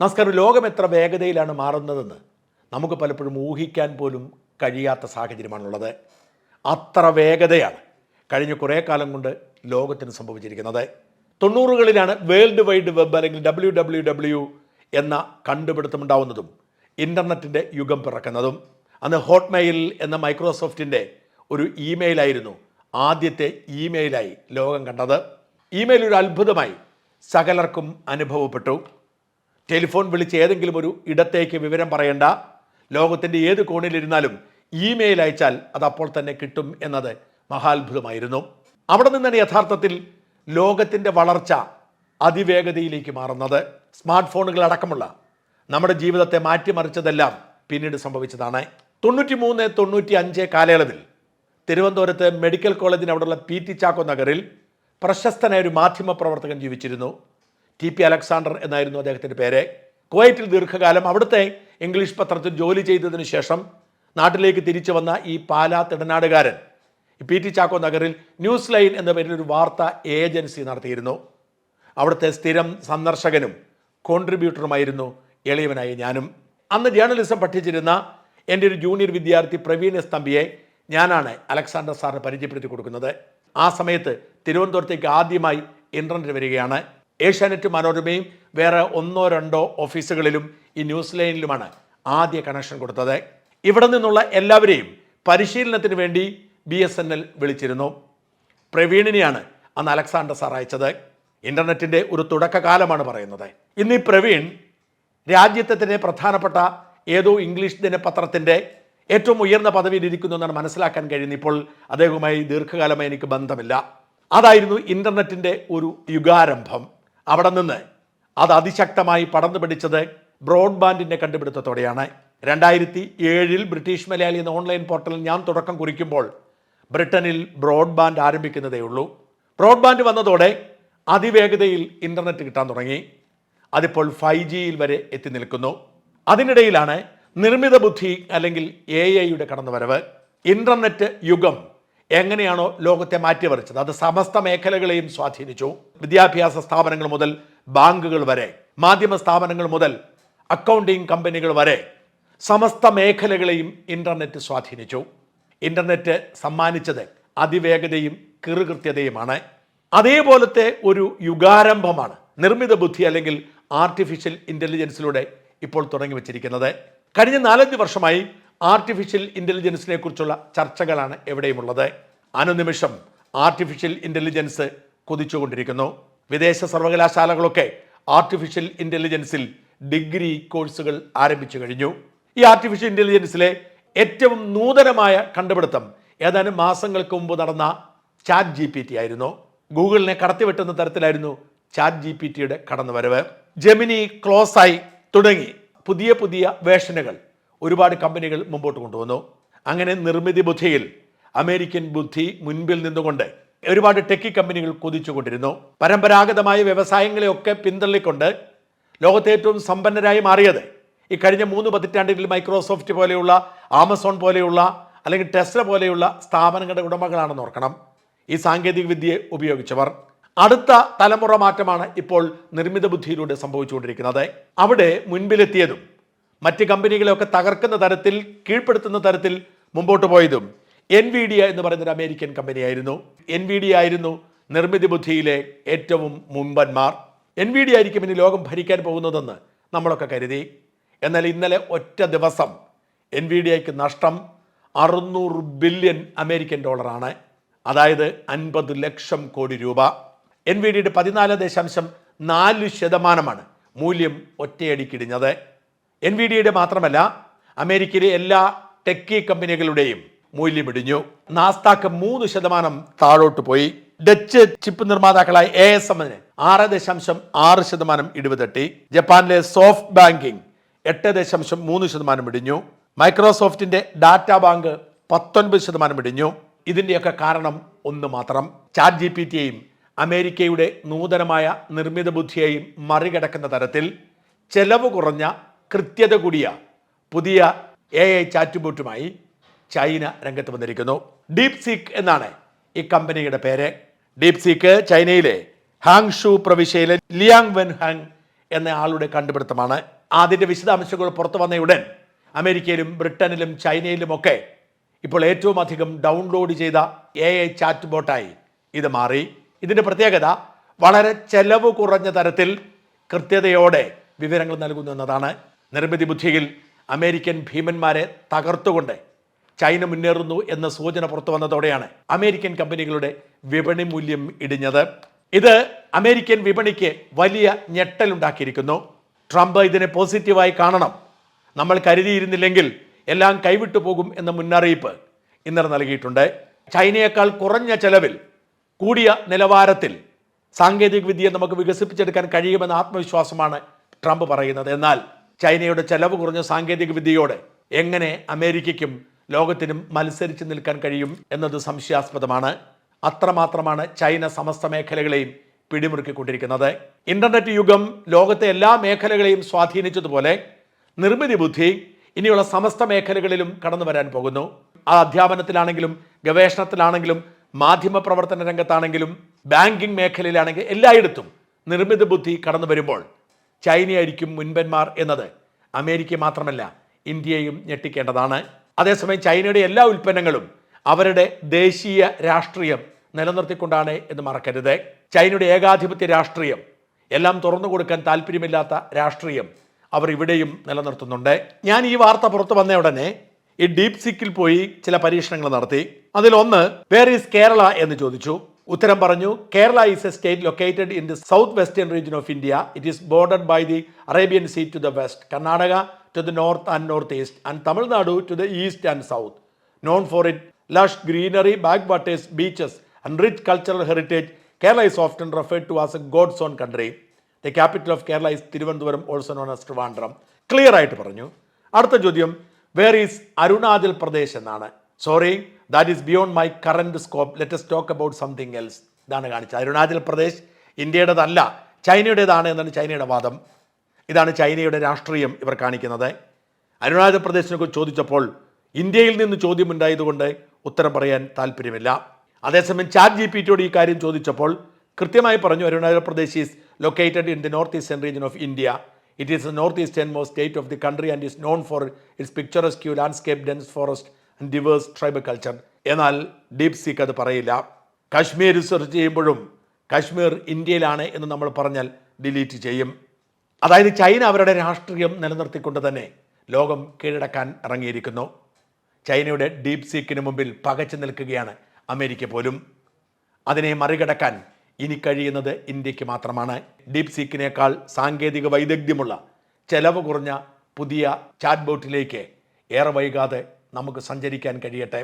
നമസ്കാരം ലോകം എത്ര വേഗതയിലാണ് മാറുന്നതെന്ന് നമുക്ക് പലപ്പോഴും ഊഹിക്കാൻ പോലും കഴിയാത്ത സാഹചര്യമാണുള്ളത്. അത്ര വേഗതയാണ് കഴിഞ്ഞ കുറേ കാലം കൊണ്ട് ലോകത്തിന് സംഭവിച്ചിരിക്കുന്നത്. തൊണ്ണൂറുകളിലാണ് വേൾഡ് വൈഡ് വെബ് അല്ലെങ്കിൽ ഡബ്ല്യു ഡബ്ല്യു ഡബ്ല്യു എന്ന കണ്ടുപിടുത്തമുണ്ടാവുന്നതും ഇന്റർനെറ്റിന്റെ യുഗം പിറക്കുന്നതും. അന്ന് ഹോട്ട്മെയിൽ എന്ന മൈക്രോസോഫ്റ്റിന്റെ ഒരു ഇമെയിലായിരുന്നു ആദ്യത്തെ ഇമെയിലായി ലോകം കണ്ടത്. ഇമെയിൽ ഒരു അത്ഭുതമായി സകലർക്കും അനുഭവപ്പെട്ടു. ടെലിഫോൺ വിളിച്ച് ഏതെങ്കിലും ഒരു ഇടത്തേക്ക് വിവരം പറയേണ്ട. ലോകത്തിന്റെ ഏത് കോണിലിരുന്നാലും ഇമെയിൽ അയച്ചാൽ അത് അപ്പോൾ തന്നെ കിട്ടും എന്നത് മഹാത്ഭുതമായിരുന്നു. അവിടെ നിന്നാണ് യഥാർത്ഥത്തിൽ ലോകത്തിന്റെ വളർച്ച അതിവേഗതയിലേക്ക് മാറുന്നത്. സ്മാർട്ട് ഫോണുകൾ അടക്കമുള്ള നമ്മുടെ ജീവിതത്തെ മാറ്റിമറിച്ചതെല്ലാം പിന്നീട് സംഭവിച്ചതാണ്. തൊണ്ണൂറ്റി മൂന്ന് തൊണ്ണൂറ്റി അഞ്ച് കാലയളവിൽ തിരുവനന്തപുരത്ത് മെഡിക്കൽ കോളേജിന് അവിടെയുള്ള പി ടി ചാക്കോ നഗറിൽ പ്രശസ്തനായ ഒരു മാധ്യമ പ്രവർത്തകൻ ജീവിച്ചിരുന്നു. ടി പി അലക്സാണ്ടർ എന്നായിരുന്നു അദ്ദേഹത്തിന്റെ പേര്. കുവൈറ്റിൽ ദീർഘകാലം അവിടുത്തെ ഇംഗ്ലീഷ് പത്രത്തിൽ ജോലി ചെയ്തതിനു ശേഷം നാട്ടിലേക്ക് തിരിച്ചു വന്ന ഈ പാലാ തിടനാടുകാരൻ പി ടി ചാക്കോ നഗറിൽ ന്യൂസ് ലൈൻ എന്ന പേരിൽ ഒരു വാർത്താ ഏജൻസി നടത്തിയിരുന്നു. അവിടുത്തെ സ്ഥിരം സന്ദർശകനും കോൺട്രിബ്യൂട്ടറുമായിരുന്നു എളിയവനായ ഞാനും. അന്ന് ജേർണലിസം പഠിച്ചിരുന്ന എന്റെ ഒരു ജൂനിയർ വിദ്യാർത്ഥി പ്രവീൺ എസ് തമ്പിയെ ഞാനാണ് അലക്സാണ്ടർ സാറിന് പരിചയപ്പെടുത്തി കൊടുക്കുന്നത്. ആ സമയത്ത് തിരുവനന്തപുരത്തേക്ക് ആദ്യമായി ഇന്റർനെറ്റ് വരികയാണ്. ഏഷ്യാനെറ്റ് മനോരമയും വേറെ ഒന്നോ രണ്ടോ ഓഫീസുകളിലും ഈ ന്യൂസ് ലൈനിലുമാണ് ആദ്യ കണക്ഷൻ കൊടുത്തത്. ഇവിടെ നിന്നുള്ള എല്ലാവരെയും പരിശീലനത്തിന് വേണ്ടി ബി എസ് എൻ എൽ വിളിച്ചിരുന്നു. പ്രവീണിനെയാണ് അന്ന് അലക്സാണ്ടർ സാർ അയച്ചത്. ഇന്റർനെറ്റിന്റെ ഒരു തുടക്കകാലമാണ് പറയുന്നത്. ഇന്ന് ഈ പ്രവീൺ രാജ്യത്തെ തന്നെ പ്രധാനപ്പെട്ട ഏതോ ഇംഗ്ലീഷ് ദിനപത്രത്തിന്റെ ഏറ്റവും ഉയർന്ന പദവിയിൽ ഇരിക്കുന്നു എന്നാണ് മനസ്സിലാക്കാൻ കഴിയുന്നത്. ഇപ്പോൾ അദ്ദേഹവുമായി ദീർഘകാലമായി എനിക്ക് ബന്ധമില്ല. അതായിരുന്നു ഇന്റർനെറ്റിന്റെ ഒരു യുഗാരംഭം. അവിടെ നിന്ന് അത് അതിശക്തമായി പടർന്നു പിടിച്ചത് ബ്രോഡ്ബാൻഡിന്റെ കണ്ടുപിടുത്തത്തോടെയാണ്. രണ്ടായിരത്തി ഏഴിൽ ബ്രിട്ടീഷ് മലയാളി എന്ന ഓൺലൈൻ പോർട്ടലിൽ ഞാൻ തുടക്കം കുറിക്കുമ്പോൾ ബ്രിട്ടനിൽ ബ്രോഡ്ബാൻഡ് ആരംഭിക്കുന്നതേ ഉള്ളൂ. ബ്രോഡ്ബാൻഡ് വന്നതോടെ അതിവേഗതയിൽ ഇന്റർനെറ്റ് കിട്ടാൻ തുടങ്ങി. അതിപ്പോൾ ഫൈവ് ജിയിൽ വരെ എത്തി നിൽക്കുന്നു. അതിനിടയിലാണ് നിർമ്മിത ബുദ്ധി അല്ലെങ്കിൽ എ ഐയുടെ കടന്നുവരവ്. ഇന്റർനെറ്റ് യുഗം എങ്ങനെയാണോ ലോകത്തെ മാറ്റിമറിച്ചത്? അത് സമസ്ത മേഖലകളെയും സ്വാധീനിച്ചു. വിദ്യാഭ്യാസ സ്ഥാപനങ്ങൾ മുതൽ ബാങ്കുകൾ വരെ മാധ്യമ സ്ഥാപനങ്ങൾ മുതൽ അക്കൗണ്ടിങ് കമ്പനികൾ വരെ സമസ്ത മേഖലകളെയും ഇന്റർനെറ്റ് സ്വാധീനിച്ചു. ഇന്റർനെറ്റ് സമ്മാനിച്ചത് അതിവേഗതയും കിറുകൃത്യതയുമാണ്. അതേപോലത്തെ ഒരു യുഗാരംഭമാണ് നിർമ്മിത ബുദ്ധി അല്ലെങ്കിൽ ആർട്ടിഫിഷ്യൽ ഇന്റലിജൻസിലൂടെ ഇപ്പോൾ തുടങ്ങി വച്ചിരിക്കുന്നത്. കഴിഞ്ഞ നാലഞ്ച് വർഷമായി ആർട്ടിഫിഷ്യൽ ഇന്റലിജൻസിനെ കുറിച്ചുള്ള ചർച്ചകളാണ് എവിടെയുമുള്ളത്. അനുനിമിഷം ആർട്ടിഫിഷ്യൽ ഇന്റലിജൻസ് കുതിച്ചുകൊണ്ടിരിക്കുന്നു. വിദേശ സർവകലാശാലകളൊക്കെ ആർട്ടിഫിഷ്യൽ ഇന്റലിജൻസിൽ ഡിഗ്രി കോഴ്സുകൾ ആരംഭിച്ചു കഴിഞ്ഞു. ഈ ആർട്ടിഫിഷ്യൽ ഇന്റലിജൻസിലെ ഏറ്റവും നൂതനമായ കണ്ടുപിടുത്തം ഏതാനും മാസങ്ങൾക്ക് മുമ്പ് നടന്ന ചാറ്റ് ജി പി ടി ആയിരുന്നു. ഗൂഗിളിനെ കടത്തിവെട്ടുന്ന തരത്തിലായിരുന്നു ചാറ്റ് ജി പി ടിയുടെ കടന്നുവരവ്. ജെമിനി ക്ലോസായി തുടങ്ങി പുതിയ പുതിയ വേഷനുകൾ ഒരുപാട് കമ്പനികൾ മുമ്പോട്ട് കൊണ്ടുവന്നു. അങ്ങനെ നിർമ്മിതി ബുദ്ധിയിൽ അമേരിക്കൻ ബുദ്ധി മുൻപിൽ നിന്നുകൊണ്ട് ഒരുപാട് ടെക്കി കമ്പനികൾ കൊതിച്ചുകൊണ്ടിരുന്നു. പരമ്പരാഗതമായ വ്യവസായങ്ങളെയൊക്കെ പിന്തള്ളിക്കൊണ്ട് ലോകത്തെ ഏറ്റവും സമ്പന്നരായി മാറിയത് ഈ കഴിഞ്ഞ മൂന്ന് പതിറ്റാണ്ടിൽ മൈക്രോസോഫ്റ്റ് പോലെയുള്ള ആമസോൺ പോലെയുള്ള അല്ലെങ്കിൽ ടെസ്ല പോലെയുള്ള സ്ഥാപനങ്ങളുടെ ഉടമകളാണെന്ന് ഓർക്കണം. ഈ സാങ്കേതിക വിദ്യയെ ഉപയോഗിച്ചവർ. അടുത്ത തലമുറ മാറ്റമാണ് ഇപ്പോൾ നിർമ്മിത ബുദ്ധിയിലൂടെ സംഭവിച്ചുകൊണ്ടിരിക്കുന്നത്. അവിടെ മുൻപിലെത്തിയതും മറ്റ് കമ്പനികളെയൊക്കെ തകർക്കുന്ന തരത്തിൽ കീഴ്പ്പെടുത്തുന്ന തരത്തിൽ മുമ്പോട്ട് പോയതും എൻ വി ഡി എന്ന് പറയുന്നൊരു അമേരിക്കൻ കമ്പനിയായിരുന്നു. എൻ വി ഡി ആയിരുന്നു നിർമ്മിതി ബുദ്ധിയിലെ ഏറ്റവും മുമ്പന്മാർ എൻ വി ഡി ആയിരിക്കും ഇനി ലോകം ഭരിക്കാൻ പോകുന്നതെന്ന് നമ്മളൊക്കെ കരുതി. എന്നാൽ ഇന്നലെ ഒറ്റ ദിവസം എൻ വി ഡി ഐക്ക് നഷ്ടം അറുന്നൂറ് ബില്യൺ അമേരിക്കൻ ഡോളറാണ്. അതായത് അൻപത് ലക്ഷം കോടി രൂപ. എൻ വി ഡിയുടെ പതിനാല് ദശാംശം നാല് ശതമാനമാണ് മൂല്യം ഒറ്റയടിക്കിടിഞ്ഞത്. എൻ വി ഡിയുടെ മാത്രമല്ല അമേരിക്കയിലെ എല്ലാ ടെക്കി കമ്പനികളുടെയും മൂല്യം ഇടിഞ്ഞു നാസ്താക്ക് മൂന്ന് ശതമാനം താഴോട്ട് പോയി. ഡച്ച് ചിപ്പ് നിർമ്മാതാക്കളായ എ എസ് എമ്മിന് ആറ് ദശാംശം ആറ് ശതമാനം ഇടിവ് തട്ടി. ജപ്പാനിലെ സോഫ്റ്റ് ബാങ്കിംഗ് എട്ട് ദശാംശം മൂന്ന് ശതമാനം ഇടിഞ്ഞു. മൈക്രോസോഫ്റ്റിന്റെ ഡാറ്റ ബാങ്ക് പത്തൊൻപത് ശതമാനം ഇടിഞ്ഞു. ഇതിന്റെയൊക്കെ കാരണം ഒന്ന് മാത്രം. ചാറ്റ് ജി പി ടിയെയും അമേരിക്കയുടെ നൂതനമായ നിർമ്മിത ബുദ്ധിയെയും മറികടക്കുന്ന തരത്തിൽ ചെലവ് കുറഞ്ഞ കൃത്യത കൂടിയ പുതിയ എ ഐ ചാറ്റുബോട്ടുമായി ചൈന രംഗത്ത് വന്നിരിക്കുന്നു. ഡീപ് സീക്ക് എന്നാണ് ഈ കമ്പനിയുടെ പേര്. ഡീപ് സീക്ക് ചൈനയിലെ ഹാങ് ഷു പ്രവിശ്യയിലെ ലിയാങ് വെൻ ഹാങ് എന്ന ആളുടെ കണ്ടുപിടുത്തമാണ്. അതിന്റെ വിശദാംശങ്ങൾ പുറത്തു വന്നയുടൻ അമേരിക്കയിലും ബ്രിട്ടനിലും ചൈനയിലുമൊക്കെ ഇപ്പോൾ ഏറ്റവും അധികം ഡൗൺലോഡ് ചെയ്ത എ ഐ ചാറ്റ് ബോട്ടായി ഇത് മാറി. ഇതിന്റെ പ്രത്യേകത വളരെ ചെലവ് കുറഞ്ഞ തരത്തിൽ കൃത്യതയോടെ വിവരങ്ങൾ നൽകുന്നു എന്നതാണ്. നിർമ്മിതി ബുദ്ധിയിൽ അമേരിക്കൻ ഭീമന്മാരെ തകർത്തുകൊണ്ട് ചൈന മുന്നേറുന്നു എന്ന സൂചന പുറത്തു വന്നതോടെയാണ് അമേരിക്കൻ കമ്പനികളുടെ വിപണി മൂല്യം ഇടിഞ്ഞത്. ഇത് അമേരിക്കൻ വിപണിക്ക് വലിയ ഞെട്ടലുണ്ടാക്കിയിരിക്കുന്നു. ട്രംപ് ഇതിനെ പോസിറ്റീവായി കാണണം. നമ്മൾ കരുതിയിരുന്നില്ലെങ്കിൽ എല്ലാം കൈവിട്ടു പോകും എന്ന മുന്നറിയിപ്പ് ഇന്നലെ നൽകിയിട്ടുണ്ട്. ചൈനയേക്കാൾ കുറഞ്ഞ ചെലവിൽ കൂടിയ നിലവാരത്തിൽ സാങ്കേതിക വിദ്യയെ നമുക്ക് വികസിപ്പിച്ചെടുക്കാൻ കഴിയുമെന്ന ആത്മവിശ്വാസമാണ് ട്രംപ് പറയുന്നത്. എന്നാൽ ചൈനയുടെ ചെലവ് കുറഞ്ഞ സാങ്കേതിക വിദ്യയോടെ എങ്ങനെ അമേരിക്കയ്ക്കും ലോകത്തിനും മത്സരിച്ച് നിൽക്കാൻ കഴിയും എന്നത് സംശയാസ്പദമാണ്. അത്രമാത്രമാണ് ചൈന സമസ്ത മേഖലകളെയും പിടിമുറുക്കിക്കൊണ്ടിരിക്കുന്നത്. ഇന്റർനെറ്റ് യുഗം ലോകത്തെ എല്ലാ മേഖലകളെയും സ്വാധീനിച്ചതുപോലെ നിർമ്മിതി ബുദ്ധി ഇനിയുള്ള സമസ്ത മേഖലകളിലും കടന്നു വരാൻ പോകുന്നു. ആ അധ്യാപനത്തിലാണെങ്കിലും ഗവേഷണത്തിലാണെങ്കിലും മാധ്യമ പ്രവർത്തന രംഗത്താണെങ്കിലും ബാങ്കിംഗ് മേഖലയിലാണെങ്കിൽ എല്ലായിടത്തും നിർമ്മിത ബുദ്ധി കടന്നു വരുമ്പോൾ ചൈനയായിരിക്കും മുൻപന്മാർ എന്നത്. അമേരിക്ക മാത്രമല്ല ഇന്ത്യയും ഞെട്ടിക്കേണ്ടതാണ്. അതേസമയം ചൈനയുടെ എല്ലാ ഉൽപ്പന്നങ്ങളും അവരുടെ ദേശീയ രാഷ്ട്രീയം നിലനിർത്തിക്കൊണ്ടാണ് എന്ന് മറക്കരുത്. ചൈനയുടെ ഏകാധിപത്യ രാഷ്ട്രീയം എല്ലാം തുറന്നു കൊടുക്കാൻ താല്പര്യമില്ലാത്ത രാഷ്ട്രീയം അവർ ഇവിടെയും നിലനിർത്തുന്നുണ്ട്. ഞാൻ ഈ വാർത്ത പുറത്തു വന്ന ഉടനെ ഈ ഡീപ് സിക്കിൽ പോയി ചില പരീക്ഷണങ്ങൾ നടത്തി. അതിലൊന്ന് വേർ ഈസ് കേരള എന്ന് ചോദിച്ചു. ഉത്തരം പറഞ്ഞു Kerala is a state located in the south western region of India it is bordered by the Arabian sea to the west Karnataka to the north and north east and Tamil Nadu to the east and south known for its lush greenery, backwaters, beaches, and rich cultural heritage, Kerala is often referred to as a God's own country. The capital of Kerala is Thiruvananthapuram, also known as Trivandrum. Clear ആയിട്ട് പറഞ്ഞു അടുത്ത ചോദ്യം where is Arunachal Pradesh എന്നാണ് sorry that is beyond my current scope let's talk about something else ഇതാണ് കാണിച്ചത്. അരുണാചൽ പ്രദേശ് ഇന്ത്യയുടേതല്ല ചൈനയുടേതാണ് എന്നാണ് ചൈനയുടെ വാദം. ഇതാണ് ചൈനയുടെ രാഷ്ട്രീയം ഇവർ കാണിക്കുന്നത്. അരുണാചൽ പ്രദേശിനെ കുറിച്ച് ചോദിച്ചപ്പോൾ ഇന്ത്യയിൽ നിന്ന് ചോദ്യമുണ്ടായതുകൊണ്ട് ഉത്തരം പറയാൻ താല്പര്യമില്ല. അതേസമയം ചാറ്റ് ജി പി ടിയോട് ഈ കാര്യം ചോദിച്ചപ്പോൾ കൃത്യമായി പറഞ്ഞു Arunachal Pradesh is located in the north eastern region of India it is the north eastern most state of the country and is known for its picturesque landscape dense forest diverse tribal culture എന്നാൽ DeepSeek അത് പറയില്ല. Kashmir research ചെയ്യുമ്പോഴും കാശ്മീർ ഇന്ത്യയിലാണ് എന്ന് നമ്മൾ പറഞ്ഞാൽ delete ചെയ്യും. അതായത് ചൈന അവരുടെ രാഷ്ട്രീയം നിലനിർത്തിക്കൊണ്ട് തന്നെ ലോകം കീഴടക്കാൻ ഇറങ്ങിയിരിക്കുന്നു. ചൈനയുടെ ഡീപ് സീക്കിന് മുമ്പിൽ പകച്ചു നിൽക്കുകയാണ് അമേരിക്ക പോലും. അതിനെ മറികടക്കാൻ ഇനി കഴിയുന്നത് ഇന്ത്യയ്ക്ക് മാത്രമാണ്. ഡീപ് സീക്കിനേക്കാൾ സാങ്കേതിക വൈദഗ്ധ്യമുള്ള ചെലവ് കുറഞ്ഞ പുതിയ ചാറ്റ് ബോട്ടിലേക്ക് ഏറെ വൈകാതെ നമുക്ക് സഞ്ചരിക്കാൻ കഴിയട്ടെ.